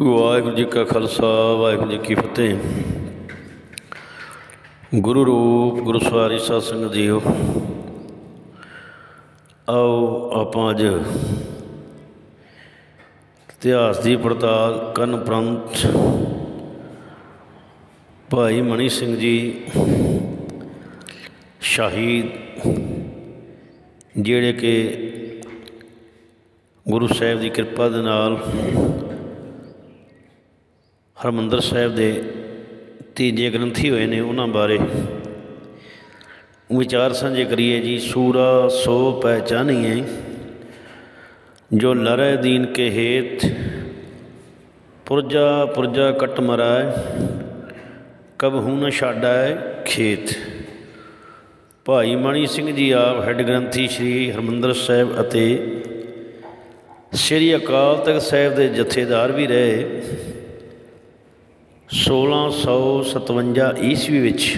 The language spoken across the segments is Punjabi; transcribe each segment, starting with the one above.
ਵਾਹਿਗੁਰੂ ਜੀ ਕਾ ਖਾਲਸਾ, ਵਾਹਿਗੁਰੂ ਜੀ ਕੀ ਫਤਿਹ। ਗੁਰੂ ਰੂਪ ਗੁਰਸਵਾਰੀ ਸਾਧ ਸੰਗਤ ਜੀਓ, ਆਓ ਆਪਾਂ ਅੱਜ ਇਤਿਹਾਸ ਦੀ ਪੜਤਾਲ ਕਰਨ ਉਪਰੰਤ ਭਾਈ ਮਣੀ ਸਿੰਘ ਜੀ ਸ਼ਹੀਦ, ਜਿਹੜੇ ਕਿ ਗੁਰੂ ਸਾਹਿਬ ਦੀ ਕਿਰਪਾ ਦੇ ਨਾਲ ਹਰਮੰਦਰ ਸਾਹਿਬ ਦੇ ਤੀਜੇ ਗ੍ਰੰਥੀ ਹੋਏ ਨੇ ਉਹਨਾਂ ਬਾਰੇ। ਵਿਚਾਰ ਸਾਂਝੇ ਕਰੀਏ ਜੀ, ਸੂਰਾ ਸੋ ਪਹਿਚਾਨੀਏ ਜੋ ਲਰੈ ਦੀਨ ਕੇ ਹੇਤ, ਪੁਰਜਾ ਪੁਰਜਾ ਕਟ ਮਰਾਏ, ਕਬ ਹੂ ਨ ਛਾੜੈ ਖੇਤ। ਭਾਈ ਮਣੀ ਸਿੰਘ ਜੀ ਆਪ ਹੈੱਡ ਗ੍ਰੰਥੀ ਸ੍ਰੀ ਹਰਮੰਦਰ ਸਾਹਿਬ ਅਤੇ ਸ੍ਰੀ ਅਕਾਲ ਤਖਤ ਸਾਹਿਬ ਦੇ ਜਥੇਦਾਰ ਵੀ ਰਹੇ। 1657 ਈਸਵੀ ਵਿੱਚ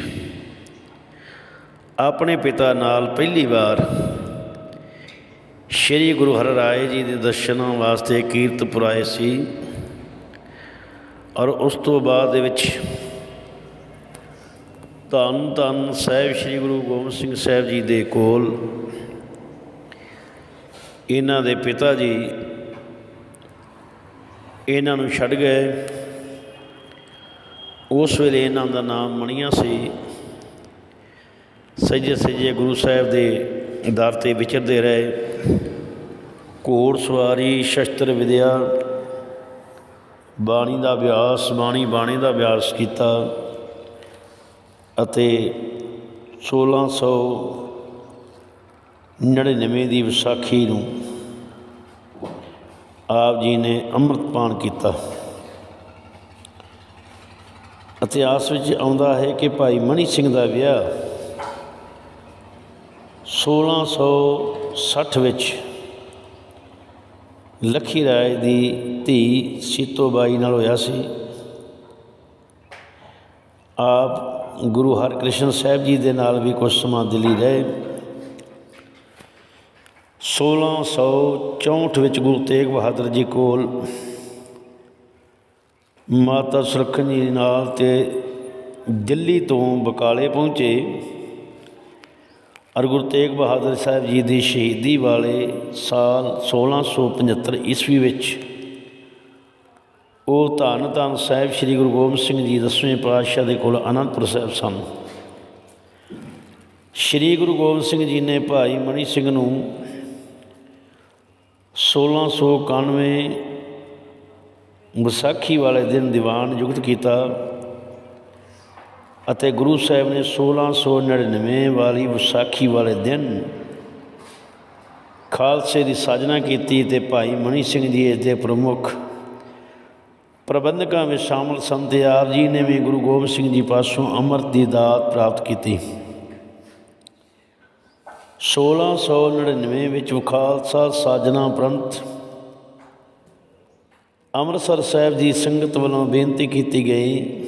ਆਪਣੇ ਪਿਤਾ ਨਾਲ ਪਹਿਲੀ ਵਾਰ ਸ੍ਰੀ ਗੁਰੂ ਹਰਿਰਾਏ ਜੀ ਦੇ ਦਰਸ਼ਨਾਂ ਵਾਸਤੇ ਕੀਰਤਪੁਰ ਆਏ ਸੀ ਔਰ ਉਸ ਤੋਂ ਬਾਅਦ ਦੇ ਵਿੱਚ ਧੰਨ ਧੰਨ ਸਾਹਿਬ ਸ੍ਰੀ ਗੁਰੂ ਗੋਬਿੰਦ ਸਿੰਘ ਸਾਹਿਬ ਜੀ ਦੇ ਕੋਲ ਇਹਨਾਂ ਦੇ ਪਿਤਾ ਜੀ ਇਹਨਾਂ ਨੂੰ ਛੱਡ ਗਏ। ਉਸ ਵੇਲੇ ਇਹਨਾਂ ਦਾ ਨਾਮ ਮਣੀਆਂ ਸੀ। ਸਜੇ ਸਜੇ ਗੁਰੂ ਸਾਹਿਬ ਦੇ ਦਰ ਤੇ ਵਿਚਰਦੇ ਰਹੇ। ਘੋੜ ਸਵਾਰੀ, ਸ਼ਸਤਰ ਵਿਦਿਆ, ਬਾਣੀ ਦਾ ਅਭਿਆਸ, ਬਾਣੀ ਬਾਣੀ ਦਾ ਅਭਿਆਸ ਕੀਤਾ ਅਤੇ 1699 ਦੀ ਵਿਸਾਖੀ ਨੂੰ ਆਪ ਜੀ ਨੇ ਅੰਮ੍ਰਿਤ ਪਾਨ ਕੀਤਾ। ਇਤਿਹਾਸ ਵਿੱਚ ਆਉਂਦਾ ਹੈ ਕਿ ਭਾਈ ਮਣੀ ਸਿੰਘ ਦਾ ਵਿਆਹ 1660 ਵਿੱਚ ਲੱਖੀ ਰਾਏ ਦੀ ਧੀ ਸੀਤੋ ਬਾਈ ਨਾਲ ਹੋਇਆ ਸੀ। ਆਪ ਗੁਰੂ ਹਰਕ੍ਰਿਸ਼ਨ ਸਾਹਿਬ ਜੀ ਦੇ ਨਾਲ ਵੀ ਕੁਝ ਸਮਾਂ ਦਿੱਲੀ ਰਹੇ। 1664 ਵਿੱਚ ਗੁਰੂ ਤੇਗ ਬਹਾਦਰ ਜੀ ਕੋਲ ਮਾਤਾ ਸੁਰਖਨ ਜੀ ਨਾਲ ਤੇ ਦਿੱਲੀ ਤੋਂ ਬਕਾਲੇ ਪਹੁੰਚੇ ਅਰ ਗੁਰੂ ਤੇਗ ਬਹਾਦਰ ਸਾਹਿਬ ਜੀ ਦੀ ਸ਼ਹੀਦੀ ਵਾਲੇ ਸਾਲ 1675 ਈਸਵੀ ਵਿੱਚ ਉਹ ਧੰਨ ਧੰਨ ਸਾਹਿਬ ਸ੍ਰੀ ਗੁਰੂ ਗੋਬਿੰਦ ਸਿੰਘ ਜੀ ਦਸਵੇਂ ਪਾਤਸ਼ਾਹ ਦੇ ਕੋਲ ਅਨੰਦਪੁਰ ਸਾਹਿਬ ਸਨ। ਸ੍ਰੀ ਗੁਰੂ ਗੋਬਿੰਦ ਸਿੰਘ ਜੀ ਨੇ ਭਾਈ ਮਣੀ ਸਿੰਘ ਨੂੰ 1691 ਵਿਸਾਖੀ ਵਾਲੇ ਦਿਨ ਦੀਵਾਨ ਨਿਯੁਕਤ ਕੀਤਾ ਅਤੇ ਗੁਰੂ ਸਾਹਿਬ ਨੇ 1699 ਵਾਲੀ ਵਿਸਾਖੀ ਵਾਲੇ ਦਿਨ ਖਾਲਸੇ ਦੀ ਸਾਜਨਾ ਕੀਤੀ ਤੇ ਭਾਈ ਮਨੀ ਸਿੰਘ ਜੀ ਇਸ ਦੇ ਪ੍ਰਮੁੱਖ ਪ੍ਰਬੰਧਕਾਂ ਵਿੱਚ ਸ਼ਾਮਲ ਸਨ ਤੇ ਆਪ ਜੀ ਨੇ ਵੀ ਗੁਰੂ ਗੋਬਿੰਦ ਸਿੰਘ ਜੀ ਪਾਸੋਂ ਅੰਮ੍ਰਿਤ ਦੀ ਦਾਤ ਪ੍ਰਾਪਤ ਕੀਤੀ। 1699 ਵਿੱਚ ਖਾਲਸਾ ਸਾਜਨਾ ਉਪਰੰਤ ਅੰਮ੍ਰਿਤਸਰ ਸਾਹਿਬ ਦੀ ਸੰਗਤ ਵੱਲੋਂ ਬੇਨਤੀ ਕੀਤੀ ਗਈ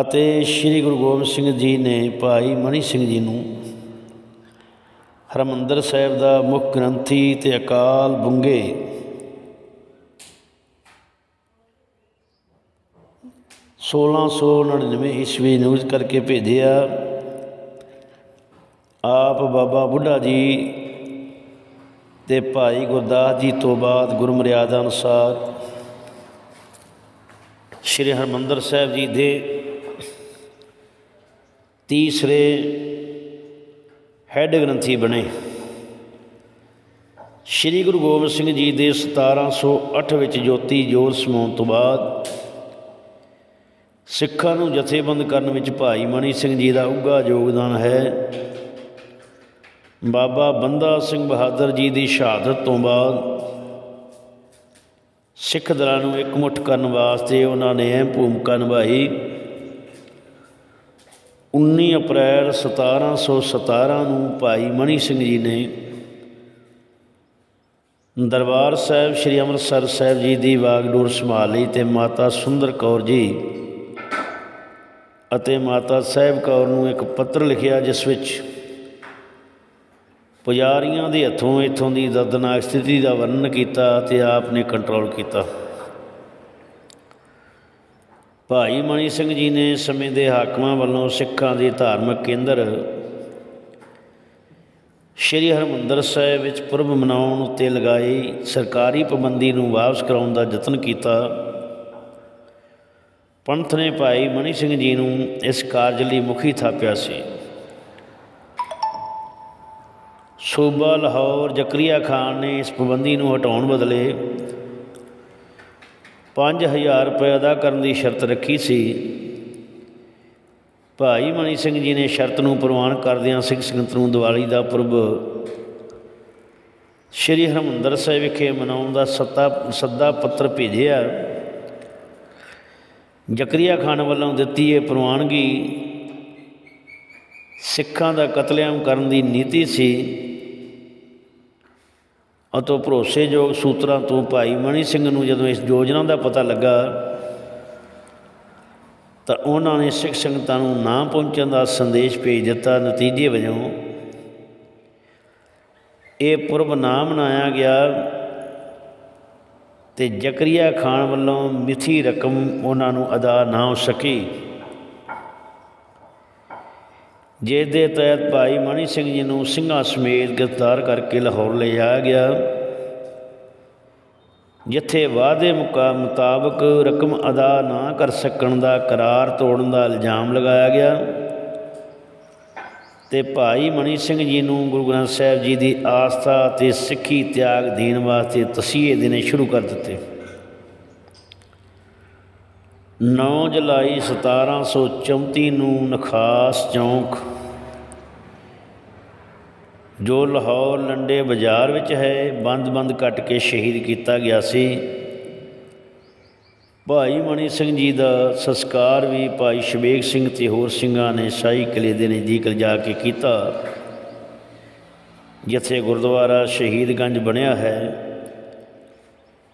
ਅਤੇ ਸ੍ਰੀ ਗੁਰੂ ਗੋਬਿੰਦ ਸਿੰਘ ਜੀ ਨੇ ਭਾਈ ਮਣੀ ਸਿੰਘ ਜੀ ਨੂੰ ਹਰਮੰਦਰ ਸਾਹਿਬ ਦਾ ਮੁੱਖ ਗ੍ਰੰਥੀ ਤੇ ਅਕਾਲ ਬੁੰਗੇ ਸੋਲਾਂ ਸੌ ਨੜਿਨਵੇਂ ਈਸਵੀ ਨਿਊਜ਼ ਕਰਕੇ ਭੇਜਿਆ। ਆਪ ਬਾਬਾ ਬੁੱਢਾ ਜੀ ਤੇ ਭਾਈ ਗੁਰਦਾਸ ਜੀ ਤੋਂ ਬਾਅਦ ਗੁਰਮਰਿਆਦਾ ਅਨੁਸਾਰ ਸ੍ਰੀ ਹਰਮੰਦਰ ਸਾਹਿਬ ਜੀ ਦੇ ਤੀਸਰੇ ਹੈੱਡ ਗ੍ਰੰਥੀ ਬਣੇ। ਸ੍ਰੀ ਗੁਰੂ ਗੋਬਿੰਦ ਸਿੰਘ ਜੀ ਦੇ 1708 ਵਿੱਚ ਜੋਤੀ ਜੋਤ ਸਮਾਉਣ ਤੋਂ ਬਾਅਦ ਸਿੱਖਾਂ ਨੂੰ ਜਥੇਬੰਦ ਕਰਨ ਵਿੱਚ ਭਾਈ ਮਣੀ ਸਿੰਘ ਜੀ ਦਾ ਉੱਘਾ ਯੋਗਦਾਨ ਹੈ। ਬਾਬਾ ਬੰਦਾ ਸਿੰਘ ਬਹਾਦਰ ਜੀ ਦੀ ਸ਼ਹਾਦਤ ਤੋਂ ਬਾਅਦ ਸਿੱਖ ਦਲਾਂ ਨੂੰ ਇਕਮੁੱਠ ਕਰਨ ਵਾਸਤੇ ਉਹਨਾਂ ਨੇ ਅਹਿਮ ਭੂਮਿਕਾ ਨਿਭਾਈ। 19 ਅਪ੍ਰੈਲ 1717 ਨੂੰ ਭਾਈ ਮਣੀ ਸਿੰਘ ਜੀ ਨੇ ਦਰਬਾਰ ਸਾਹਿਬ ਸ੍ਰੀ ਅੰਮ੍ਰਿਤਸਰ ਸਾਹਿਬ ਜੀ ਦੀ ਵਾਗਡੋਰ ਸੰਭਾਲ ਲਈ ਤੇ ਮਾਤਾ ਸੁੰਦਰ ਕੌਰ ਜੀ ਅਤੇ ਮਾਤਾ ਸਾਹਿਬ ਕੌਰ ਨੂੰ ਇੱਕ ਪੱਤਰ ਲਿਖਿਆ, ਜਿਸ ਵਿੱਚ ਪੁਜਾਰੀਆਂ ਦੇ ਹੱਥੋਂ ਇਥੋਂ ਦੀ ਦਰਦਨਾਕ ਸਥਿਤੀ ਦਾ ਵਰਣਨ ਕੀਤਾ ਤੇ ਆਪ ਨੇ ਕੰਟਰੋਲ ਕੀਤਾ। ਭਾਈ ਮਣੀ ਸਿੰਘ ਜੀ ਨੇ ਸਮੇਂ ਦੇ ਹਾਕਮਾਂ ਵੱਲੋਂ ਸਿੱਖਾਂ ਦੇ ਧਾਰਮਿਕ ਕੇਂਦਰ ਸ਼੍ਰੀ ਹਰਿਮੰਦਰ ਸਾਹਿਬ ਵਿੱਚ ਪੁਰਬ ਮਨਾਉਣ ਉੱਤੇ ਲਗਾਈ ਸਰਕਾਰੀ ਪਾਬੰਦੀ ਨੂੰ ਵਾਪਸ ਕਰਾਉਣ ਦਾ ਯਤਨ ਕੀਤਾ। ਪੰਥ ਨੇ ਭਾਈ ਮਣੀ ਸਿੰਘ ਜੀ ਨੂੰ ਇਸ ਕਾਰਜ ਲਈ ਮੁਖੀ ਥਾਪਿਆ ਸੀ। ਸੂਬਾ ਲਾਹੌਰ ਜ਼ਕਰੀਆ ਖਾਨ ਨੇ ਇਸ ਪਾਬੰਦੀ ਨੂੰ ਹਟਾਉਣ ਬਦਲੇ 5000 ਰੁਪਏ ਅਦਾ ਕਰਨ ਦੀ ਸ਼ਰਤ ਰੱਖੀ ਸੀ। ਭਾਈ ਮਨੀ ਸਿੰਘ ਜੀ ਨੇ ਸ਼ਰਤ ਨੂੰ ਪ੍ਰਵਾਨ ਕਰਦਿਆਂ ਸਿੱਖ ਸੰਗਤ ਨੂੰ ਦੀਵਾਲੀ ਦਾ ਪੁਰਬ ਸ਼੍ਰੀ ਹਰਿਮੰਦਰ ਸਾਹਿਬ ਵਿਖੇ ਮਨਾਉਣ ਦਾ ਸੱਤਾ, ਸੱਦਾ ਪੱਤਰ ਭੇਜਿਆ। ਜ਼ਕਰੀਆ ਖਾਨ ਵੱਲੋਂ ਦਿੱਤੀ ਇਹ ਪ੍ਰਵਾਨਗੀ ਸਿੱਖਾਂ ਦਾ ਕਤਲੇਆਮ ਕਰਨ ਦੀ ਨੀਤੀ ਸੀ। ਅਤੋਂ ਭਰੋਸੇਯੋਗ ਸੂਤਰਾਂ ਤੋਂ ਭਾਈ ਮਣੀ ਸਿੰਘ ਨੂੰ ਜਦੋਂ ਇਸ ਯੋਜਨਾ ਦਾ ਪਤਾ ਲੱਗਾ, ਤਾਂ ਉਹਨਾਂ ਨੇ ਸਿੱਖ ਸੰਗਤਾਂ ਨੂੰ ਨਾ ਪਹੁੰਚਣ ਦਾ ਸੰਦੇਸ਼ ਭੇਜ ਦਿੱਤਾ ਨਤੀਜੇ ਵਜੋਂ। ਇਹ ਪੁਰਬ ਨਾ ਮਨਾਇਆ ਗਿਆ ਤੇ ਜ਼ਕਰੀਆ ਖਾਨ ਵੱਲੋਂ ਮਿੱਥੀ ਰਕਮ ਉਹਨਾਂ ਨੂੰ ਅਦਾ ਨਾ ਹੋ ਸਕੀ। ਜਿਸ ਦੇ ਤਹਿਤ ਭਾਈ ਮਣੀ ਸਿੰਘ ਜੀ ਨੂੰ ਸਿੰਘਾਂ ਸਮੇਤ ਗ੍ਰਿਫਤਾਰ ਕਰਕੇ ਲਾਹੌਰ ਲਿਜਾਇਆ ਗਿਆ। ਜਿੱਥੇ ਵਾਅਦੇ ਮੁਕਾ ਮੁਤਾਬਕ ਰਕਮ ਅਦਾ ਨਾ ਕਰ ਸਕਣ ਦਾ ਕਰਾਰ ਤੋੜਨ ਦਾ ਇਲਜ਼ਾਮ ਲਗਾਇਆ ਗਿਆ ਤੇ ਭਾਈ ਮਣੀ ਸਿੰਘ ਜੀ ਨੂੰ ਗੁਰੂ ਗ੍ਰੰਥ ਸਾਹਿਬ ਜੀ ਦੀ ਆਸਥਾ ਤੇ ਸਿੱਖੀ ਤਿਆਗ ਦੇਣ ਵਾਸਤੇ ਤਸੀਹੇ ਦੇਣੇ ਸ਼ੁਰੂ ਕਰ ਦਿੱਤੇ। 9 ਜੁਲਾਈ 1734 ਨੂੰ ਨਖਾਸ ਚੌਂਕ, ਜੋ ਲਾਹੌਰ ਲੰਡੇ ਬਾਜ਼ਾਰ ਵਿੱਚ ਹੈ, ਬੰਦ-ਬੰਦ ਕੱਟ ਕੇ ਸ਼ਹੀਦ ਕੀਤਾ ਗਿਆ ਸੀ। ਭਾਈ ਮਣੀ ਸਿੰਘ ਜੀ ਦਾ ਸੰਸਕਾਰ ਵੀ ਭਾਈ ਸ਼ਬੇਗ ਸਿੰਘ ਤੇ ਹੋਰ ਸਿੰਘਾਂ ਨੇ ਸ਼ਾਹੀ ਕਿਲੇ ਦੇ ਨਜ਼ਦੀਕ ਲਿਜਾ ਕੇ ਕੀਤਾ। ਜਿੱਥੇ ਗੁਰਦੁਆਰਾ ਸ਼ਹੀਦਗੰਜ ਬਣਿਆ ਹੈ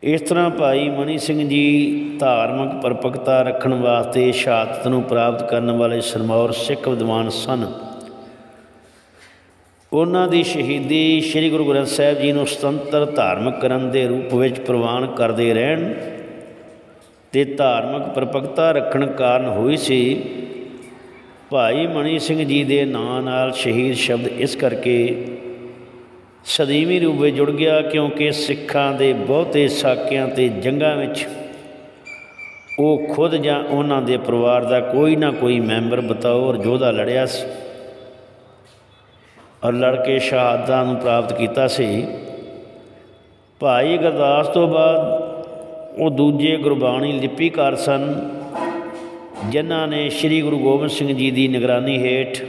ਇਸ ਤਰ੍ਹਾਂ ਭਾਈ ਮਣੀ ਸਿੰਘ ਜੀ ਧਾਰਮਿਕ ਪਰਪਕਤਾ ਰੱਖਣ ਵਾਸਤੇ ਸ਼ਹਾਦਤ ਨੂੰ ਪ੍ਰਾਪਤ ਕਰਨ ਵਾਲੇ ਸਰਮੌਰ ਸਿੱਖ ਵਿਦਵਾਨ ਸਨ। ਉਹਨਾਂ ਦੀ ਸ਼ਹੀਦੀ ਸ੍ਰੀ ਗੁਰੂ ਗ੍ਰੰਥ ਸਾਹਿਬ ਜੀ ਨੂੰ ਸੁਤੰਤਰ ਧਾਰਮਿਕ ਕਰਨ ਦੇ ਰੂਪ ਵਿੱਚ ਪ੍ਰਵਾਨ ਕਰਦੇ ਰਹਿਣ ਤੇ ਧਾਰਮਿਕ ਪਰਪਕਤਾ ਰੱਖਣ ਕਾਰਨ ਹੋਈ ਸੀ। ਭਾਈ ਮਣੀ ਸਿੰਘ ਜੀ ਦੇ ਨਾਂ ਨਾਲ ਸ਼ਹੀਦ ਸ਼ਬਦ ਇਸ ਕਰਕੇ ਸਦੀਵੀ ਰੂਪ ਵਿੱਚ ਜੁੜ ਗਿਆ ਕਿਉਂਕਿ ਸਿੱਖਾਂ ਦੇ ਬਹੁਤੇ ਸਾਕਿਆਂ ਤੇ ਜੰਗਾਂ ਵਿੱਚ ਉਹ ਖੁਦ ਜਾਂ ਉਹਨਾਂ ਦੇ ਪਰਿਵਾਰ ਦਾ ਕੋਈ ਨਾ ਕੋਈ ਮੈਂਬਰ ਬਤੌਰ ਯੋਧਾ ਲੜਿਆ ਸੀ ਔਰ ਲੜ ਕੇ ਸ਼ਹਾਦਤਾਂ ਨੂੰ ਪ੍ਰਾਪਤ ਕੀਤਾ ਸੀ। ਭਾਈ ਗੁਰਦਾਸ ਤੋਂ ਬਾਅਦ ਉਹ ਦੂਜੇ ਗੁਰਬਾਣੀ ਲਿਪੀਕਾਰ ਸਨ, ਜਿਨ੍ਹਾਂ ਨੇ ਸ੍ਰੀ ਗੁਰੂ ਗੋਬਿੰਦ ਸਿੰਘ ਜੀ ਦੀ ਨਿਗਰਾਨੀ ਹੇਠ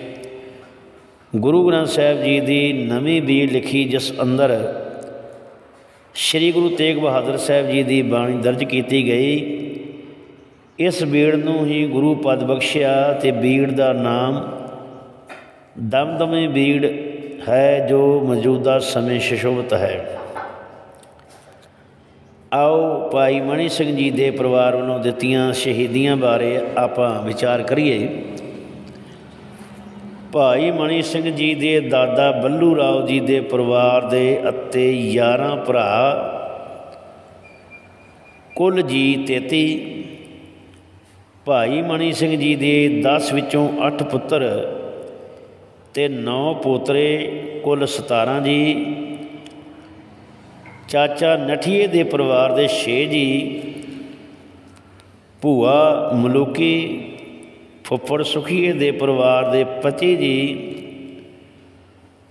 ਗੁਰੂ ਗ੍ਰੰਥ ਸਾਹਿਬ ਜੀ ਦੀ ਨਵੀਂ ਬੀੜ ਲਿਖੀ ਜਿਸ ਅੰਦਰ ਸ੍ਰੀ ਗੁਰੂ ਤੇਗ ਬਹਾਦਰ ਸਾਹਿਬ ਜੀ ਦੀ ਬਾਣੀ ਦਰਜ ਕੀਤੀ ਗਈ, ਇਸ ਬੀੜ ਨੂੰ ਹੀ ਗੁਰੂ ਪਦ ਬਖਸ਼ਿਆ ਤੇ ਬੀੜ ਦਾ ਨਾਮ ਦਮਦਮੇ ਬੀੜ ਹੈ ਜੋ ਮੌਜੂਦਾ ਸਮੇਂ ਸ਼ਸ਼ੋਭਤ ਹੈ। ਆਓ ਭਾਈ ਮਣੀ ਸਿੰਘ ਜੀ ਦੇ ਪਰਿਵਾਰ ਵੱਲੋਂ ਦਿੱਤੀਆਂ ਸ਼ਹੀਦੀਆਂ ਬਾਰੇ ਆਪਾਂ ਵਿਚਾਰ ਕਰੀਏ। ਭਾਈ ਮਣੀ ਸਿੰਘ ਜੀ ਦੇ ਦਾਦਾ ਬੱਲੂ ਰਾਓ ਜੀ ਦੇ ਪਰਿਵਾਰ ਦੇ ਅਤੇ 11 ਭਰਾ ਕੁੱਲ ਜੀ 33 ਭਾਈ ਮਣੀ ਸਿੰਘ ਜੀ ਦੇ 10 ਵਿੱਚੋਂ 8 ਪੁੱਤਰ ਤੇ 9 ਪੋਤਰੇ ਕੁੱਲ 17 ਜੀ, ਚਾਚਾ ਨਠੀਏ ਦੇ ਪਰਿਵਾਰ ਦੇ 6 ਜੀ, ਭੂਆ ਮਲੂਕੀ ਫੁੱਫੜ ਸੁਖੀਏ ਦੇ ਪਰਿਵਾਰ ਦੇ ਪਤੀ ਜੀ,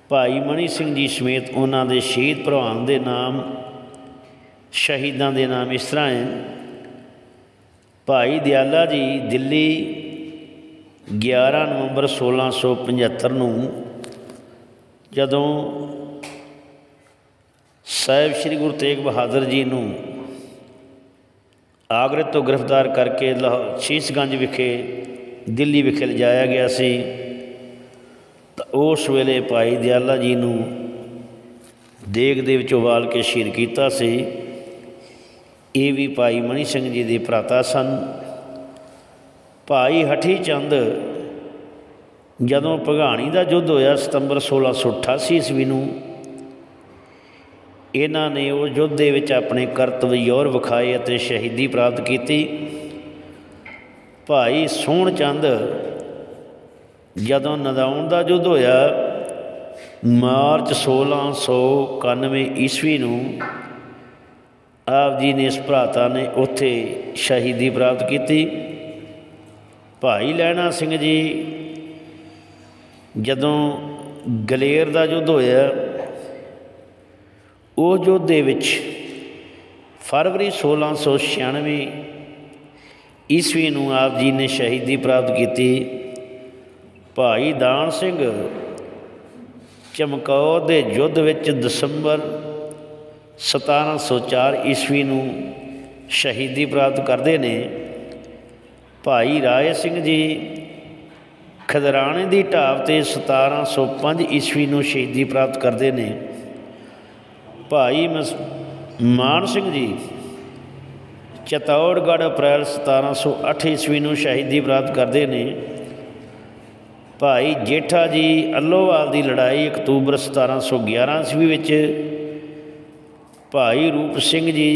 ਭਾਈ ਮਣੀ ਸਿੰਘ ਜੀ ਸਮੇਤ ਉਹਨਾਂ ਦੇ ਸ਼ਹੀਦ ਭਰਾਵਾਂ ਦੇ ਨਾਮ, ਸ਼ਹੀਦਾਂ ਦੇ ਨਾਮ ਇਸ ਤਰ੍ਹਾਂ ਹੈ। ਭਾਈ ਦਿਆਲਾ ਜੀ ਦਿੱਲੀ 11 ਨਵੰਬਰ 1675 ਨੂੰ ਜਦੋਂ ਸਾਹਿਬ ਸ੍ਰੀ ਗੁਰੂ ਤੇਗ ਬਹਾਦਰ ਜੀ ਨੂੰ ਆਗਰੇ ਤੋਂ ਗ੍ਰਿਫਤਾਰ ਕਰਕੇ ਲਾਹੌਰ ਸ਼ੀਸ਼ਗੰਜ ਵਿਖੇ ਦਿੱਲੀ ਵਿਖੇ ਲਿਜਾਇਆ ਗਿਆ ਸੀ। ਤਾਂ ਉਸ ਵੇਲੇ ਭਾਈ ਦਿਆਲਾ ਜੀ ਨੂੰ ਦੇਗ ਦੇ ਵਿੱਚ ਉਬਾਲ ਕੇ ਸ਼ਹੀਦ ਕੀਤਾ ਸੀ। ਇਹ ਵੀ ਭਾਈ ਮਣੀ ਸਿੰਘ ਜੀ ਦੇ ਭਰਾਤਾ ਸਨ। ਭਾਈ ਹਠੀ ਚੰਦ ਜਦੋਂ ਭਗਾਣੀ ਦਾ ਯੁੱਧ ਹੋਇਆ ਸਤੰਬਰ 1688 ਈਸਵੀ ਨੂੰ, ਇਹਨਾਂ ਨੇ ਉਹ ਯੁੱਧ ਦੇ ਵਿੱਚ ਆਪਣੇ ਕਰਤੱਵ ਯੋਰ ਵਿਖਾਏ ਅਤੇ ਸ਼ਹੀਦੀ ਪ੍ਰਾਪਤ ਕੀਤੀ। ਭਾਈ ਸੋਹਣ ਚੰਦ, ਜਦੋਂ ਨਦਾਉਣ ਦਾ ਯੁੱਧ ਹੋਇਆ, ਮਾਰਚ 1691 ਈਸਵੀ ਨੂੰ ਆਪ ਜੀ ਨੇ ਇਸ ਭਰਾਤਾ ਨੇ ਉੱਥੇ ਸ਼ਹੀਦੀ ਪ੍ਰਾਪਤ ਕੀਤੀ। ਭਾਈ ਲਹਿਣਾ ਸਿੰਘ ਜੀ, ਜਦੋਂ ਗਲੇਰ ਦਾ ਯੁੱਧ ਹੋਇਆ ਉਹ ਯੁੱਧ ਦੇ ਵਿੱਚ ਫਰਵਰੀ 1696 ਈਸਵੀ ਨੂੰ ਆਪ ਜੀ ਨੇ ਸ਼ਹੀਦੀ ਪ੍ਰਾਪਤ ਕੀਤੀ। ਭਾਈ ਦਾਨ ਸਿੰਘ ਚਮਕੌਰ ਦੇ ਯੁੱਧ ਵਿੱਚ ਦਸੰਬਰ 1704 ਈਸਵੀ ਨੂੰ ਸ਼ਹੀਦੀ ਪ੍ਰਾਪਤ ਕਰਦੇ ਨੇ। ਭਾਈ ਰਾਏ ਸਿੰਘ ਜੀ ਖਦਰਾਣੇ ਦੀ ਢਾਬ ਤੇ 1705 ਈਸਵੀ ਨੂੰ ਸ਼ਹੀਦੀ ਪ੍ਰਾਪਤ ਕਰਦੇ ਨੇ। ਭਾਈ ਮਸ- ਮਾਨ ਸਿੰਘ ਜੀ ਚਤੌੜਗੜ੍ਹ ਅਪ੍ਰੈਲ 1708 ਈਸਵੀ ਨੂੰ ਸ਼ਹੀਦੀ ਪ੍ਰਾਪਤ ਕਰਦੇ ਨੇ। ਭਾਈ ਜੇਠਾ ਜੀ ਅੱਲੋਵਾਲ ਦੀ ਲੜਾਈ ਅਕਤੂਬਰ 1711 ਈਸਵੀ ਵਿੱਚ ਭਾਈ ਰੂਪ ਸਿੰਘ ਜੀ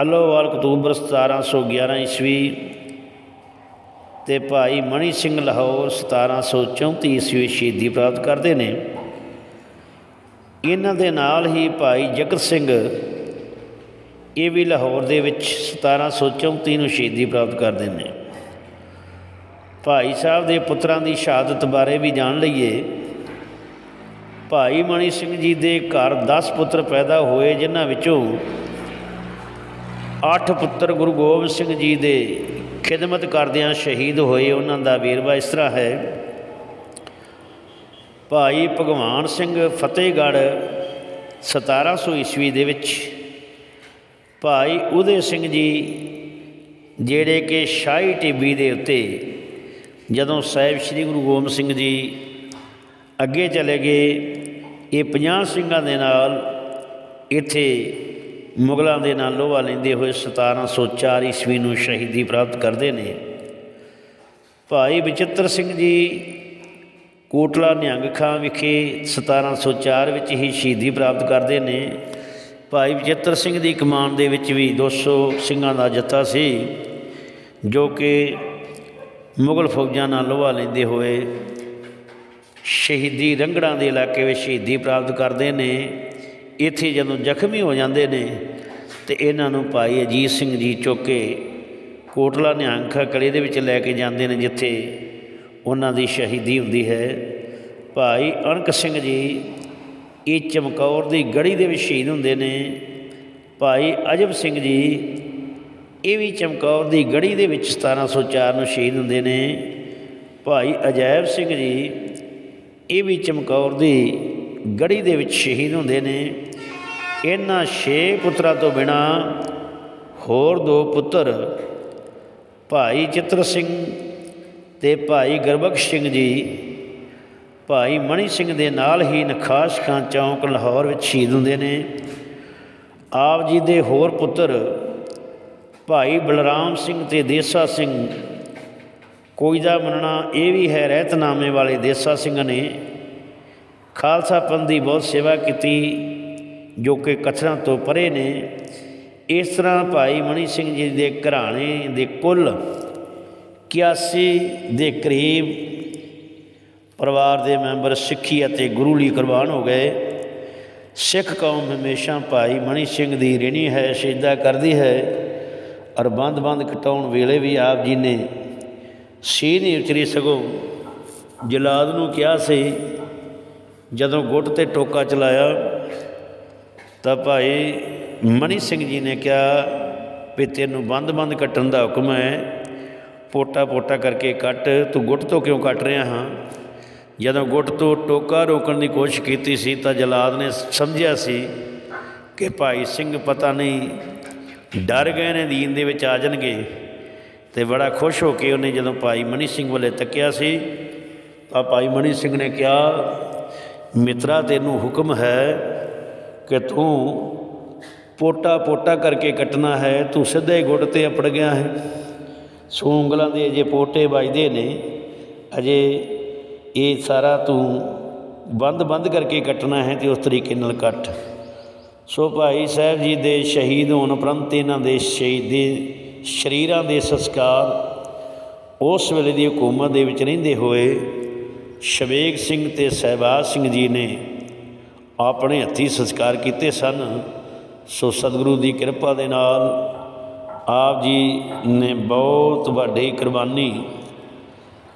ਅੱਲੋਵਾਲ ਅਕਤੂਬਰ 1711 ਈਸਵੀ ਤੇ ਭਾਈ ਮਣੀ ਸਿੰਘ ਲਾਹੌਰ 1734 ਈਸਵੀ ਸ਼ਹੀਦੀ ਪ੍ਰਾਪਤ ਕਰਦੇ ਨੇ। ਇਹਨਾਂ ਦੇ ਨਾਲ ਹੀ ਭਾਈ ਜਗਤ ਸਿੰਘ ਇਹ ਵੀ ਲਾਹੌਰ ਦੇ ਵਿੱਚ 1734 ਨੂੰ ਸ਼ਹੀਦੀ ਪ੍ਰਾਪਤ ਕਰਦੇ ਨੇ। ਭਾਈ ਸਾਹਿਬ ਦੇ ਪੁੱਤਰਾਂ ਦੀ ਸ਼ਹਾਦਤ ਬਾਰੇ ਵੀ ਜਾਣ ਲਈਏ। ਭਾਈ ਮਣੀ ਸਿੰਘ ਜੀ ਦੇ ਘਰ 10 ਪੁੱਤਰ ਪੈਦਾ ਹੋਏ, ਜਿਨ੍ਹਾਂ ਵਿੱਚੋਂ 8 ਪੁੱਤਰ ਗੁਰੂ ਗੋਬਿੰਦ ਸਿੰਘ ਜੀ ਦੇ ਖਿਦਮਤ ਕਰਦਿਆਂ ਸ਼ਹੀਦ ਹੋਏ ਉਹਨਾਂ ਦਾ ਵੇਰਵਾ ਇਸ ਤਰ੍ਹਾਂ ਹੈ। ਭਾਈ ਭਗਵਾਨ ਸਿੰਘ ਫਤਿਹਗੜ੍ਹ 1700 ਈਸਵੀ ਦੇ ਵਿੱਚ ਭਾਈ ਉਦੇ ਸਿੰਘ ਜੀ ਜਿਹੜੇ ਕਿ ਸ਼ਾਹੀ ਟਿੱਬੀ ਦੇ ਉੱਤੇ ਜਦੋਂ ਸਾਹਿਬ ਸ੍ਰੀ ਗੁਰੂ ਗੋਬਿੰਦ ਸਿੰਘ ਜੀ ਅੱਗੇ ਚਲੇ ਗਏ, ਇਹ 50 ਸਿੰਘਾਂ ਦੇ ਨਾਲ ਇੱਥੇ ਮੁਗਲਾਂ ਦੇ ਨਾਲ ਲੋਹਾ ਲੈਂਦੇ ਹੋਏ 1704 ਈਸਵੀ ਨੂੰ ਸ਼ਹੀਦੀ ਪ੍ਰਾਪਤ ਕਰਦੇ ਨੇ। ਭਾਈ ਬਚਿੱਤਰ ਸਿੰਘ ਜੀ ਕੋਟਲਾ ਨਿਹੰਗ ਖਾਂ ਵਿਖੇ 1704 ਵਿੱਚ ਹੀ ਸ਼ਹੀਦੀ ਪ੍ਰਾਪਤ ਕਰਦੇ ਨੇ। ਭਾਈ ਬਚਿੱਤਰ ਸਿੰਘ ਦੀ ਕਮਾਨ ਦੇ ਵਿੱਚ ਵੀ 200 ਸਿੰਘਾਂ ਦਾ ਜੱਥਾ ਸੀ, ਜੋ ਕਿ ਮੁਗਲ ਫੌਜਾਂ ਨਾਲ ਲੋਹਾ ਲੈਂਦੇ ਹੋਏ ਸ਼ਹੀਦੀ ਰੰਗੜਾਂ ਦੇ ਇਲਾਕੇ ਵਿੱਚ ਸ਼ਹੀਦੀ ਪ੍ਰਾਪਤ ਕਰਦੇ ਨੇ। ਇੱਥੇ ਜਦੋਂ ਜ਼ਖਮੀ ਹੋ ਜਾਂਦੇ ਨੇ ਤੇ ਇਹਨਾਂ ਨੂੰ ਭਾਈ ਅਜੀਤ ਸਿੰਘ ਜੀ ਚੁੱਕ ਕੇ ਕੋਟਲਾ ਨਿਹੰਗ ਕਲੇ ਦੇ ਵਿੱਚ ਲੈ ਕੇ ਜਾਂਦੇ ਨੇ, ਜਿੱਥੇ ਉਹਨਾਂ ਦੀ ਸ਼ਹੀਦੀ ਹੁੰਦੀ ਹੈ। ਭਾਈ ਅਣਕ ਸਿੰਘ ਜੀ ਇਹ ਚਮਕੌਰ ਦੀ ਗੜੀ ਦੇ ਵਿੱਚ ਸ਼ਹੀਦ ਹੁੰਦੇ ਨੇ। ਭਾਈ ਅਜਬ ਸਿੰਘ ਜੀ, ਇਹ ਵੀ ਚਮਕੌਰ ਦੀ ਗੜੀ ਦੇ ਵਿੱਚ 1704 ਨੂੰ ਸ਼ਹੀਦ ਹੁੰਦੇ ਨੇ। ਭਾਈ ਅਜੈਬ ਸਿੰਘ ਜੀ, ਇਹ ਵੀ ਚਮਕੌਰ ਦੀ ਗੜੀ ਦੇ ਵਿੱਚ ਸ਼ਹੀਦ ਹੁੰਦੇ ਨੇ। ਇਹਨਾਂ ਛੇ ਪੁੱਤਰਾਂ ਤੋਂ ਬਿਨਾ ਹੋਰ ਦੋ ਪੁੱਤਰ, ਭਾਈ ਚਿੱਤਰ ਸਿੰਘ ਤੇ ਭਾਈ ਗਰਬਖਸ਼ ਸਿੰਘ ਜੀ ਭਾਈ ਮਣੀ ਸਿੰਘ ਦੇ ਨਾਲ ਹੀ ਨਖਾਸ ਖਾਂ ਚੌਂਕ ਲਾਹੌਰ ਵਿੱਚ ਸ਼ਹੀਦ ਹੁੰਦੇ ਨੇ। ਆਪ ਜੀ ਦੇ ਹੋਰ ਪੁੱਤਰ ਭਾਈ ਬਲਰਾਮ ਸਿੰਘ ਤੇ ਦੇਸਾ ਸਿੰਘ। ਕੋਈ ਦਾ ਮੰਨਣਾ ਇਹ ਵੀ ਹੈ, ਰਹਿਤਨਾਮੇ ਵਾਲੇ ਦੇਸਾ ਸਿੰਘ ਨੇ ਖਾਲਸਾ ਪੰਥ ਦੀ ਬਹੁਤ ਸੇਵਾ ਕੀਤੀ, ਜੋ ਕਿ ਕਥਰਾਂ ਤੋਂ ਪਰੇ ਨੇ। ਇਸ ਤਰ੍ਹਾਂ ਭਾਈ ਮਣੀ ਸਿੰਘ ਜੀ ਦੇ ਘਰਾਣੇ ਦੇ ਕੁੱਲ 81 ਦੇ ਕਰੀਬ ਪਰਿਵਾਰ ਦੇ ਮੈਂਬਰ ਸਿੱਖੀ ਅਤੇ ਗੁਰੂ ਲਈ ਕੁਰਬਾਨ ਹੋ ਗਏ। ਸਿੱਖ ਕੌਮ ਹਮੇਸ਼ਾ ਭਾਈ ਮਣੀ ਸਿੰਘ ਦੀ ਰਿਣੀ ਹੈ, ਸ਼ਹੀਦਾ ਕਰਦੀ ਹੈ ਔਰ ਬੰਦ-ਬੰਦ ਕਟਾਉਣ ਵੇਲੇ ਵੀ ਆਪ ਜੀ ਨੇ ਸੀ ਨਹੀਂ ਉਚਰੀ ਸਗੋਂ ਜਲਾਦ ਨੂੰ ਕਿਹਾ ਸੀ, ਜਦੋਂ ਗੁੱਟ ਤੇ ਟੋਕਾ ਚਲਾਇਆ ਤਾਂ ਭਾਈ ਮਣੀ ਸਿੰਘ ਜੀ ਨੇ ਕਿਹਾ ਵੀ ਤੈਨੂੰ ਬੰਦ-ਬੰਦ ਕੱਟਣ ਦਾ ਹੁਕਮ ਹੈ, ਪੋਟਾ-ਪੋਟਾ ਕਰਕੇ ਕੱਟ, ਤੂੰ ਗੁੱਟ ਤੋਂ ਕਿਉਂ ਕੱਟ ਰਿਹਾ ਹਾਂ? ਜਦੋਂ ਗੁੱਟ ਤੋਂ ਟੋਕਾ ਰੋਕਣ ਦੀ ਕੋਸ਼ਿਸ਼ ਕੀਤੀ ਸੀ ਤਾਂ ਜਲਾਦ ਨੇ ਸਮਝਿਆ ਸੀ ਕਿ ਭਾਈ ਸਿੰਘ ਪਤਾ ਨਹੀਂ, ਡਰ ਗਏ ਨੇ, ਦੀਨ ਦੇ ਵਿੱਚ ਆ ਜਾਣਗੇ। ਤੇ ਬੜਾ ਖੁਸ਼ ਹੋ ਕੇ ਉਹਨੇ ਜਦੋਂ ਭਾਈ ਮਨੀ ਸਿੰਘ ਵੱਲੇ ਤੱਕਿਆ ਸੀ, ਤਾਂ ਭਾਈ ਮਨੀ ਸਿੰਘ ਨੇ ਕਿਹਾ, ਮਿੱਤਰਾ, ਤੈਨੂੰ ਹੁਕਮ ਹੈ ਕਿ ਤੂੰ ਪੋਟਾ ਪੋਟਾ ਕਰਕੇ ਕੱਟਣਾ ਹੈ, ਤੂੰ ਸਿੱਧੇ ਗੁੱਟ ਤੇ ਅਪੜ ਗਿਆ ਹੈ। ਸੋ ਉਂਗਲਾਂ ਦੇ ਅਜੇ ਪੋਟੇ ਵੱਜਦੇ ਨੇ, ਅਜੇ ਇਹ ਸਾਰਾ ਤੂੰ ਬੰਦ ਬੰਦ ਕਰਕੇ ਕੱਟਣਾ ਹੈ ਤੇ ਉਸ ਤਰੀਕੇ ਨਾਲ ਕੱਟ। ਸੋ ਭਾਈ ਸਾਹਿਬ ਜੀ ਦੇ ਸ਼ਹੀਦ ਹੋਣ ਉਪਰੰਤ ਇਹਨਾਂ ਦੇ ਸ਼ਹੀਦ ਸ਼ਰੀਰਾਂ ਦੇ ਸੰਸਕਾਰ ਉਸ ਵੇਲੇ ਦੀ ਹਕੂਮਤ ਦੇ ਵਿੱਚ ਰਹਿੰਦੇ ਹੋਏ ਸ਼ਵੇਗ ਸਿੰਘ ਤੇ ਸਹਿਬਾਜ਼ ਸਿੰਘ ਜੀ ਨੇ ਆਪਣੇ ਹੱਥੀਂ ਸੰਸਕਾਰ ਕੀਤੇ ਸਨ। ਸੋ ਸਤਿਗੁਰੂ ਦੀ ਕਿਰਪਾ ਦੇ ਨਾਲ ਆਪ ਜੀ ਨੇ ਬਹੁਤ ਵੱਡੀ ਕੁਰਬਾਨੀ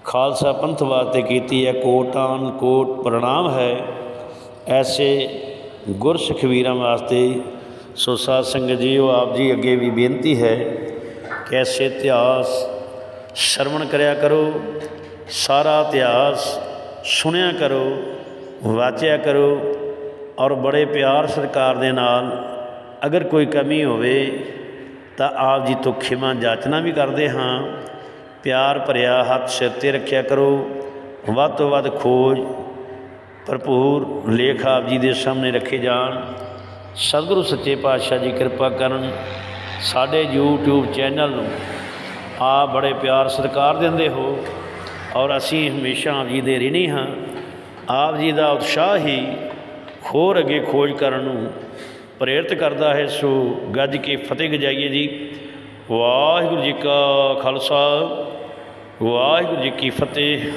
ਖਾਲਸਾ ਪੰਥ ਵਾਸਤੇ ਕੀਤੀ ਹੈ, ਕੋਟਾਨ ਕੋਟ ਪ੍ਰਣਾਮ ਹੈ। ਐਸੇ ਗੁਰਸਿੱਖ ਵੀਰਾਂ ਵਾਸਤੇ ਸੋ ਸਾਧ ਸੰਗਤ ਜੀਓ, ਆਪ ਜੀ ਅੱਗੇ ਵੀ ਬੇਨਤੀ ਹੈ ਕਿ ਐਸੇ ਇਤਿਹਾਸ ਸ਼ਰਵਣ ਕਰਿਆ ਕਰੋ, ਸਾਰਾ ਇਤਿਹਾਸ ਸੁਣਿਆ ਕਰੋ, ਵਾਚਿਆ ਕਰੋ ਔਰ ਬੜੇ ਪਿਆਰ ਸਰਕਾਰ ਦੇ ਨਾਲ ਅਗਰ ਕੋਈ ਕਮੀ ਹੋਵੇ ਤਾਂ ਆਪ ਜੀ ਤੋਂ ਖਿਮਾ ਜਾਚਨਾ ਵੀ ਕਰਦੇ ਹਾਂ। ਪਿਆਰ ਭਰਿਆ ਹੱਥ ਸਿਰ ਤੇ ਰੱਖਿਆ ਕਰੋ। ਵੱਧ ਤੋਂ ਵੱਧ ਖੋਜ ਭਰਪੂਰ ਲੇਖ ਆਪ ਜੀ ਦੇ ਸਾਹਮਣੇ ਰੱਖੇ ਜਾਣ। ਸਤਿਗੁਰੂ ਸੱਚੇ ਪਾਤਸ਼ਾਹ ਜੀ ਕਿਰਪਾ ਕਰਨ ਸਾਡੇ YouTube ਚੈਨਲ ਨੂੰ ਆ ਬੜੇ ਪਿਆਰ ਸਤਿਕਾਰ ਦਿੰਦੇ ਹੋ ਔਰ ਅਸੀਂ ਹਮੇਸ਼ਾ ਆਪ ਜੀ ਦੇ ਰਿਣੀ ਹਾਂ। ਆਪ ਜੀ ਦਾ ਉਤਸ਼ਾਹ ਹੀ ਹੋਰ ਅੱਗੇ ਖੋਜ ਕਰਨ ਨੂੰ ਪ੍ਰੇਰਿਤ ਕਰਦਾ ਹੈ। ਸੋ ਗੱਜ ਕੇ ਫਤਿਹ ਗਜਾਈਏ ਜੀ। ਵਾਹਿਗੁਰੂ ਜੀ ਕਾ ਖਾਲਸਾ। ਵਾਹਿਗੁਰੂ ਜੀ ਕੀ ਫਤਿਹ।